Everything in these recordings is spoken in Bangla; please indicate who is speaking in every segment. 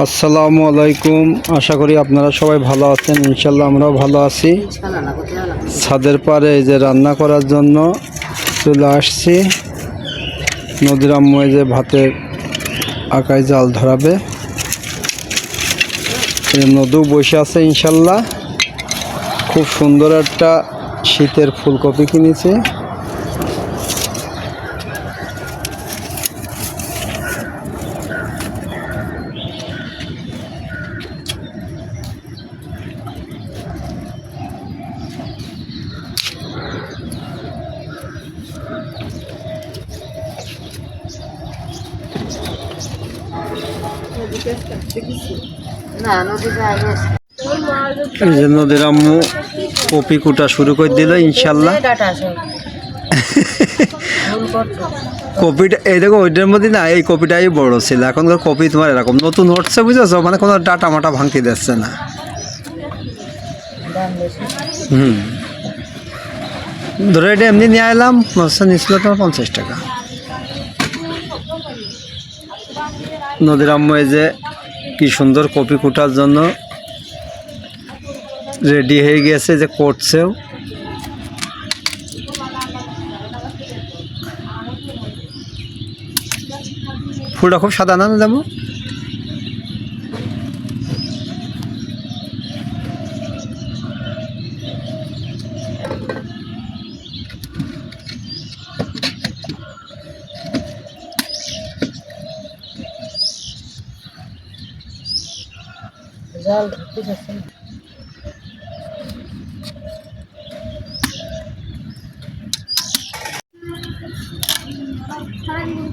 Speaker 1: আসসালামু আলাইকুম। আশা করি আপনারা সবাই ভালো আছেন। ইনশাল্লাহ আমরাও ভালো আছি। ছাদের পাড়ে এই যে রান্না করার জন্য চলে আসছি। নদীর যে ভাতের আকায় জাল ধরাবে। নদু বসে আছে ইনশাল্লাহ খুব সুন্দর একটা শীতের ফুলকপি কিনেছে। এই যে নদীর আম্মু কপি কুটা শুরু করে দিল ইনশাল্লাহ। কপিটা এই দেখো ওইটার মধ্যে না এই কপিটাই বড় ছিল। এখনকার কপি তোমার এরকম। নতুন হচ্ছে বুঝেছ? মানে কোনো ডাটা মাটা ভাঙতে দিচ্ছে না। হুম। ধরো এটা এমনি নিয়ে এলাম মশা নিয়েছিল তোমার পঞ্চাশ টাকা। নদীর আম্মু এই যে কি সুন্দর কপি কুটার জন্য রেডি হয়ে গেছে যে করছেও। ফুলটা খুব সাদা না যাব
Speaker 2: জল ঢুকতে যাচ্ছে না।
Speaker 3: কারেন্ট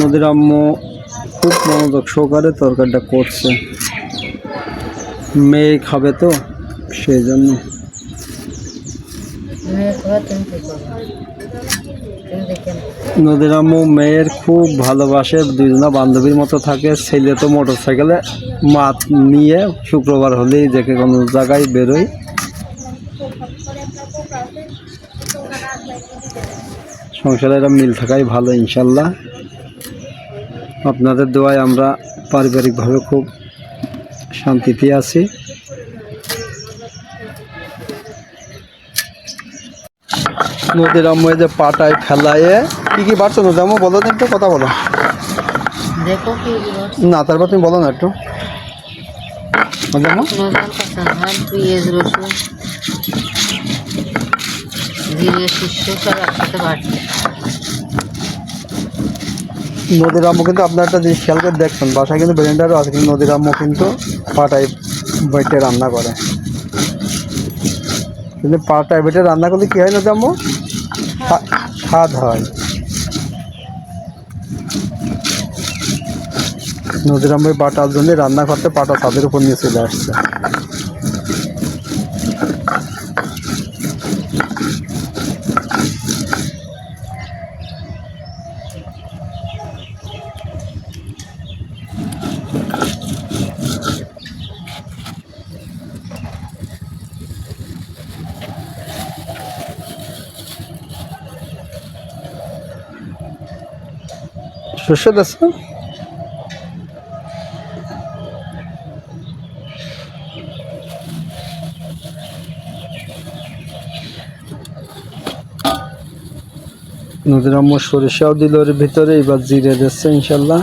Speaker 1: নদীর আম্মু খুব মনোযোগ সহকারে তরকারিটা করছে। মেয়ে খাবে তো সেই জন্য নদীর আম্মু মেয়ের খুব ভালোবাসে দুজনা বান্ধবীর মতো থাকে। ছেলে তো মোটর সাইকেলে মাত নিয়ে শুক্রবার হলেই দেখে কোনো জায়গায় বেরোয়। সংসারে এরা মিল থাকাই ভালো ইনশাল্লাহ। আপনাদের দোয়ায় আমরা পারিবারিকভাবে খুব শান্তিতে আছি। নদীর আম্মু যে পাটায় ফেলায়ে কি কি বাড়ছো নদী আম্মু? বলো একটু কথা বলো। না তারপর তুমি বলো না একটু।
Speaker 2: জিরে সব একসাথে বাড়ছে।
Speaker 1: নদীর আম্মু কিন্তু আপনার একটা জিনিস খেয়াল করে দেখছেন বাসায় কিন্তু ব্লেন্ডারও আছে কিন্তু নদীর আম্মু কিন্তু পাটায় বেটে রান্না করে। কিন্তু পাটায় বেটে রান্না করলে কী হয় নদী আম্মু স্বা- স্বাদ হয়। নদীর আম্মু পাটার জন্য রান্না করতে পাটা ছাদের উপর নিয়ে চলে আসছে। শস্য আছে? নদীর সরিষাও দিল ভিতরে এবার জিরে দিচ্ছে ইনশাল্লাহ।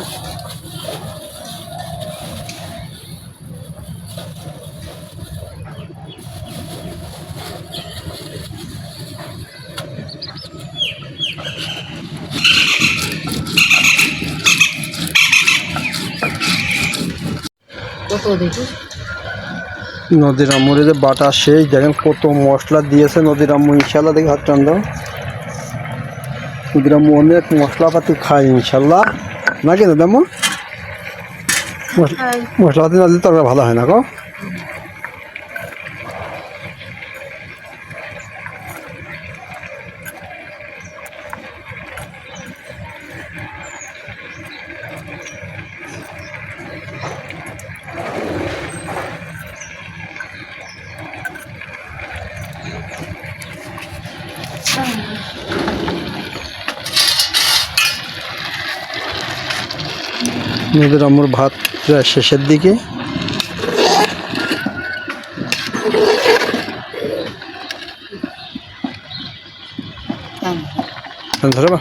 Speaker 2: কত দেখি?
Speaker 1: নদীর আম্মুরে যে বাটা শেষ দেখেন কত মশলা দিয়েছে নদীর আম্মু ইনশাল্লাহ দেখি হাত টান দাও। নদীর আম্মু অনেক মশলাপাতি খায় ইনশাল্লাহ। নাকি দাদা মশলাপাতি না দিলে তরকারি ভালো হয় না গো। নদীর আম্মুর ভাত প্রায় শেষের দিকে। ফ্যান ধরে বা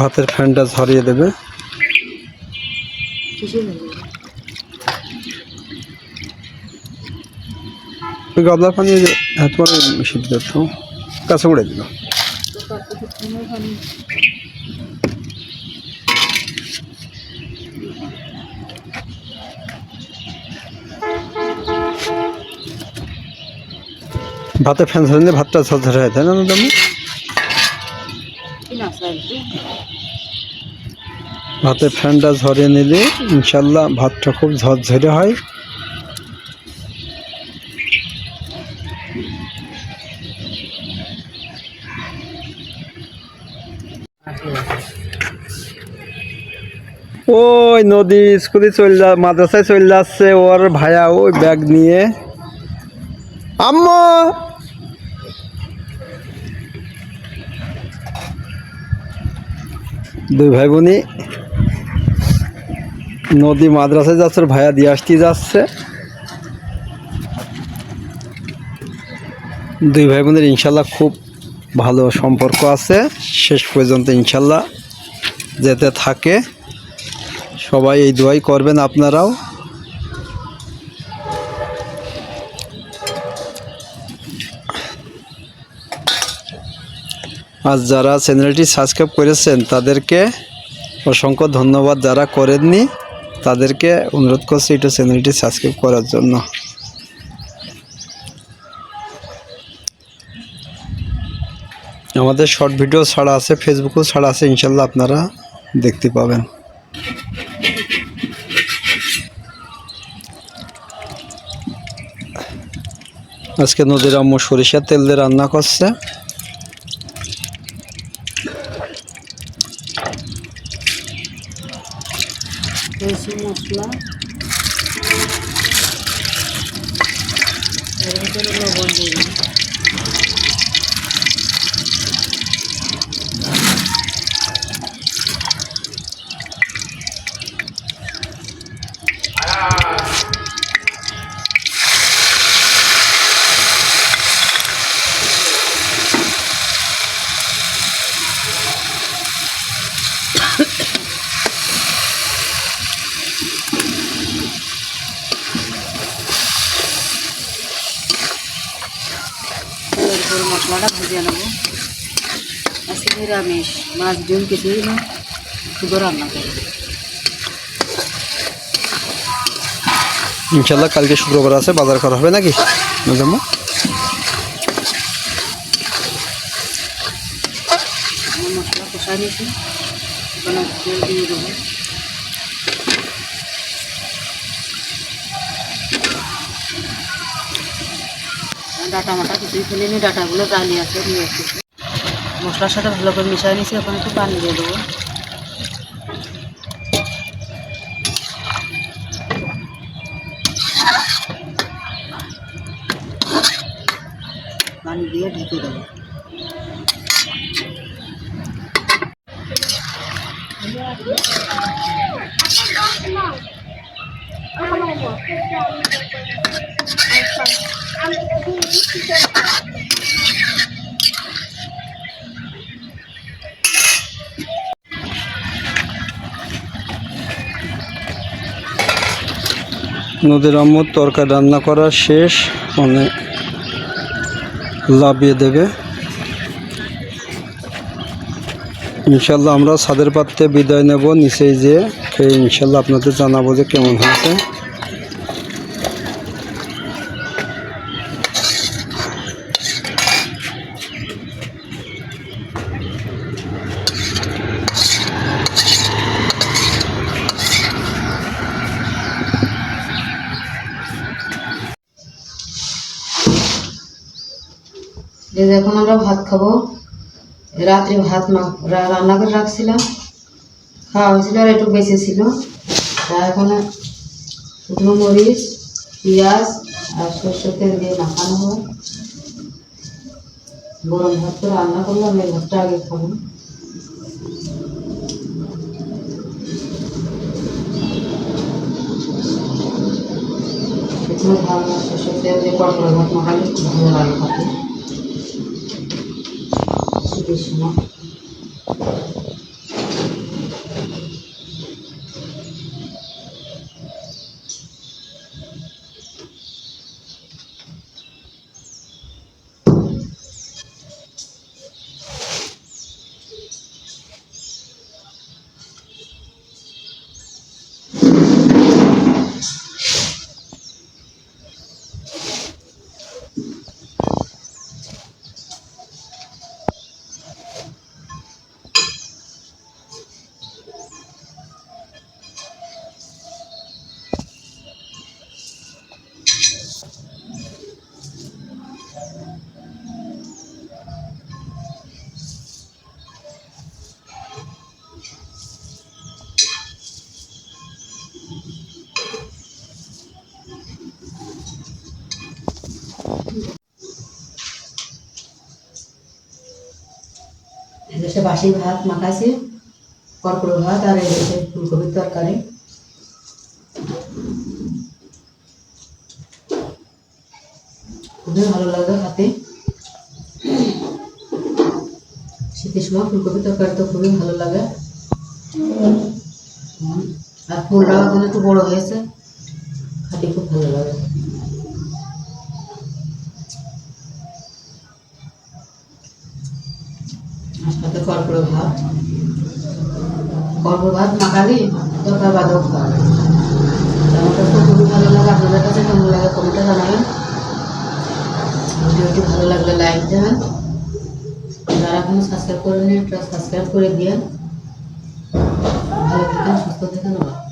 Speaker 1: ভাতের ফ্যানটা ঝরিয়ে দেবে
Speaker 2: কিছু নেই
Speaker 1: ওই গাবলার পানি হ্যাঁ তোমার সিদ্ধ তো। কাছে উড়ে দিল। ভাতে ফ্যান ধরে ভাতটা ঝরঝরে হয় তাই না তুমি
Speaker 2: কি না স্যার
Speaker 1: ভাতে ফ্যানটা ঝরিয়ে নিলে ইনশাল্লাহ ভাতটা খুব ঝরঝরে হয়। ওই নদী স্কুলে চলে যা, মাদ্রাসায় চলে যাচ্ছে ওর ভাইয়া ওই ব্যাগ নিয়ে। আম্মু! দুই ভাই বোনই নদী মাদ্রাসায় যাচ্ছে, ওর ভাইয়া দিয়ে আসতে যাচ্ছে। দুই ভাই বোনের ইনশাল্লাহ খুব ভালো সম্পর্ক আছে। শেষ পর্যন্ত ইনশাল্লাহ যেতে থাকে। সবাই এই দোয়াই করবেন আপনারাও। আজ যারা চ্যানেলটি সাবস্ক্রাইব করেছেন, তাদেরকে অসংখ্য ধন্যবাদ। যারা করেননি, তাদেরকে অনুরোধ করছি এটা চ্যানেলটি সাবস্ক্রাইব করার জন্য। আমাদের শর্ট ভিডিও ছাড়া আছে ফেসবুকেও ছাড়া আছে, ইনশাল্লাহ আপনারা দেখতে পাবেন। আজকে নদীর আম্মু সরিষার তেল দিয়ে রান্না করছে।
Speaker 2: মশলা। মশলাটা ভেজে নেব। আজকে নিরামিষ মাছ ডিম কিছুই না শুধু রান্না করব।
Speaker 1: ইনশাল্লাহ কালকে শুক্রবার আছে বাজার করা হবে নাকি? আম্মু
Speaker 2: মশলা কষাই নিয়েছি। দিয়ে দেবো। ডাটা মাটা কিছুই ফেলিনি, ডাটাগুলো জালি আছে নিয়ে এসেছি মশলার সাথে ভালো করে মিশিয়ে নিয়েছি, ওখানে একটু পানি দিয়ে দেবো পানি দিয়ে ঢেকে দেবো
Speaker 1: নদীর আম্মুর তরকারি রান্না করা শেষ। মানে লাভিয়ে দেবে। ইনশাল্লাহ আমরা ছাদের পাত্রে বিদায় নেব। নিচে যে খেয়ে ইনশাল্লাহ আপনাদের জানাব যে কেমন হয়েছে
Speaker 2: এই যে এখন আমরা ভাত খাব। রাত্রে ভাত রান্না করে রাখছিলাম। খাওয়া হয়েছিল আর একটু বেঁচে ছিল। তা এখন শুকনো মরিচ, পেঁয়াজ আর সর্ষের তেল দিয়ে মাখানো হবে গরম ভাত করে রান্না করলাম, এই ভাতটা আগে খাব। আর সর্ষের তেল দিয়ে কড়কড়া ভাত মাখালে ভালো লাগে খেতে। শীতের সময় এদেশে বাসি ভাত মাখাইছি কর্কড়ো ভাত আর এদেশে ফুলকপির তরকারি। খুবই ভালো লাগে খেতে। শীতের সময় ফুলকপির তরকারি তো খুবই ভালো লাগে। আর ফুলটাও এখন একটু বড় হয়েছে। কর্কড়ো ভাত কর্কড়ো ভাত দরকার বাদেও খাওয়া যায়। তো খুবই ভালো লাগে, আপনাদের কাছে লাগে ভালো লাগলে লাইক দেবেন যারা এখনও সাবস্ক্রাইব করেনি সাবস্ক্রাইব করে দিয়ে ভালো থাকেন, সুস্থ থাকেন হাফেজ।